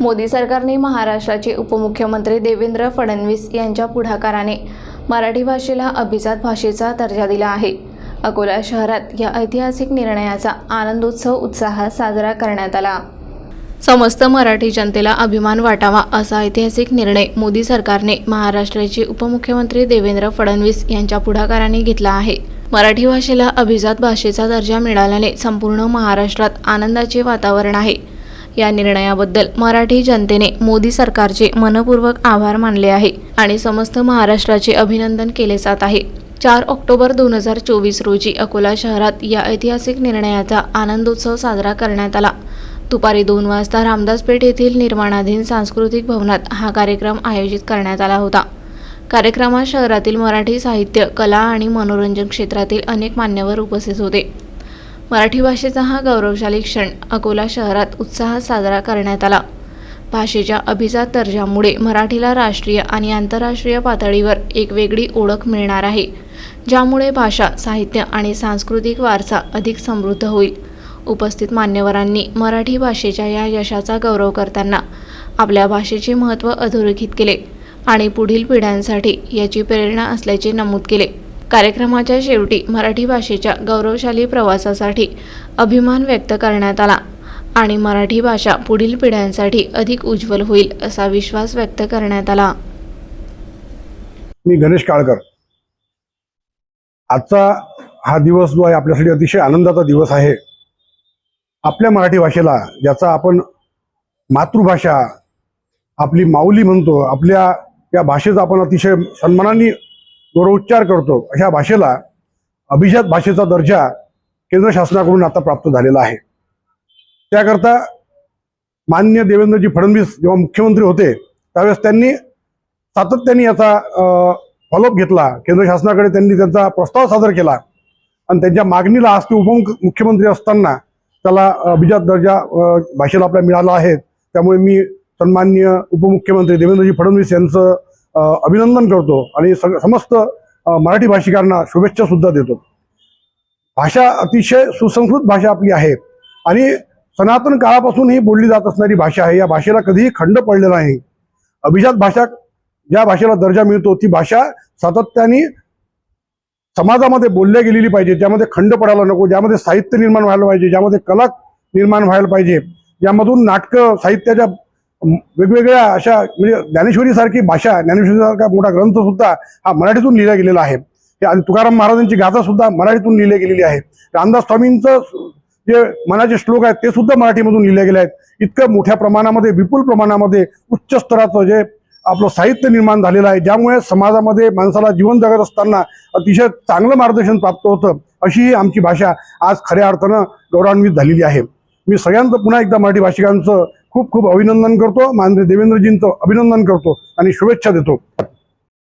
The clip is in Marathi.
मोदी सरकारने महाराष्ट्राचे उपमुख्यमंत्री देवेंद्र फडणवीस यांच्या पुढाकाराने मराठी भाषेला अभिजात भाषेचा दर्जा दिला आहे. अकोला शहरात या ऐतिहासिक निर्णयाचा आनंदोत्सव उत्साहात साजरा करण्यात आला. समस्त मराठी जनतेला अभिमान वाटावा असा ऐतिहासिक निर्णय मोदी सरकारने महाराष्ट्राचे उपमुख्यमंत्री देवेंद्र फडणवीस यांच्या पुढाकाराने घेतला आहे. मराठी भाषेला अभिजात भाषेचा दर्जा मिळाल्याने संपूर्ण महाराष्ट्रात आनंदाचे वातावरण आहे. या निर्णयाबद्दल मराठी जनतेने मोदी सरकारचे मनपूर्वक आभार मानले आहे आणि समस्त महाराष्ट्राचे अभिनंदन केले जात आहे. चार ऑक्टोबर दोन हजार चोवीस रोजी अकोला शहरात या ऐतिहासिक निर्णयाचा आनंदोत्सव साजरा करण्यात आला. दुपारी दोन वाजता रामदासपेठ येथील निर्माणाधीन सांस्कृतिक भवनात हा कार्यक्रम आयोजित करण्यात आला होता. कार्यक्रमात शहरातील मराठी साहित्य कला आणि मनोरंजन क्षेत्रातील अनेक मान्यवर उपस्थित होते. मराठी भाषेचा हा गौरवशाली क्षण अकोला शहरात उत्साहात साजरा करण्यात आला. भाषेच्या अभिजात दर्जामुळे मराठीला राष्ट्रीय आणि आंतरराष्ट्रीय पातळीवर एक वेगळी ओळख मिळणार आहे ज्यामुळे भाषा साहित्य आणि सांस्कृतिक वारसा अधिक समृद्ध होईल. उपस्थित मान्यवरांनी मराठी भाषेच्या या यशाचा गौरव करताना आपल्या भाषेचे महत्त्व अधोरेखित केले आणि पुढील पिढ्यांसाठी याची प्रेरणा असल्याचे नमूद केले. कार्यक्रमाच्या शेवटी मराठी भाषेच्या गौरवशाली प्रवासासाठी अभिमान व्यक्त करण्यात आला आणि मराठी भाषा पुढील पिढ्यांसाठी अधिक उज्ज्वल होईल असा विश्वास व्यक्त करण्यात आला. मी गणेश काळकर. आजचा हा दिवस जो आहे आपल्यासाठी अतिशय आनंदाचा दिवस आहे. आपल्या मराठी भाषेला ज्याचा आपण मातृभाषा आपली माऊली म्हणतो आपल्या या भाषेचा आपण अतिशय सन्मानाने गौरवोच्चार करतो. अशा भाषेला अभिजात भाषेचा दर्जा केंद्र शासनाकडून आता प्राप्त झालेला आहे. त्याकरता मान्य देवेंद्रजी फडणवीस जेव्हा मुख्यमंत्री होते त्यावेळेस त्यांनी सातत्याने याचा फॉलोअप घेतला. केंद्र शासनाकडे त्यांनी त्यांचा प्रस्ताव सादर केला. आणि त्यांच्या मागणीला आज ते उपमुख्यमंत्री असताना त्याला अभिजात दर्जा भाषेला आपल्या मिळाला आहे. त्यामुळे मी सन्मान्य उपमुख्यमंत्री देवेंद्रजी फडणवीस यांचं अभिनंदन करतो आणि सग समस्त मराठी भाषिकांना शुभेच्छा सुद्धा देतो. भाषा अतिशय सुसंस्कृत भाषा आपली आहे आणि सनातन काळापासून ही बोलली जात असणारी भाषा आहे. या भाषेला कधीही खंड पडलेला नाही. अभिजात भाषा ज्या भाषेला दर्जा मिळतो ती भाषा सातत्याने समाजामध्ये बोलल्या गेलेली पाहिजे. ज्यामध्ये खंड पडायला नको. ज्यामध्ये साहित्य निर्माण व्हायला पाहिजे ज्यामध्ये कला निर्माण व्हायला पाहिजे ज्यामधून नाटकं साहित्याच्या वेगवेगळ्या अशा म्हणजे ज्ञानेश्वरीसारखी भाषा ज्ञानेश्वरीसारखा मोठा ग्रंथ सुद्धा हा मराठीतून लिहिला गेलेला आहे. तुकाराम महाराजांची गाथा सुद्धा मराठीतून लिहिली गेलेली आहे. रामदास स्वामींचं जे मनाचे श्लोक आहेत ते सुद्धा मराठीमधून लिहिले गेले आहेत. इतकं मोठ्या प्रमाणामध्ये विपुल प्रमाणामध्ये उच्च स्तराचं जे आपलं साहित्य निर्माण झालेलं आहे ज्यामुळे समाजामध्ये माणसाला जीवन जगत असताना अतिशय चांगलं मार्गदर्शन प्राप्त होतं अशी ही आमची भाषा आज खऱ्या अर्थानं गौरवान्वित झालेली आहे. मी सगळ्यांचं पुन्हा एकदा मराठी भाषिकांचं खूप खूप अभिनंदन करतो. माननीय देवेंद्रजींचं अभिनंदन करतो आणि शुभेच्छा देतो.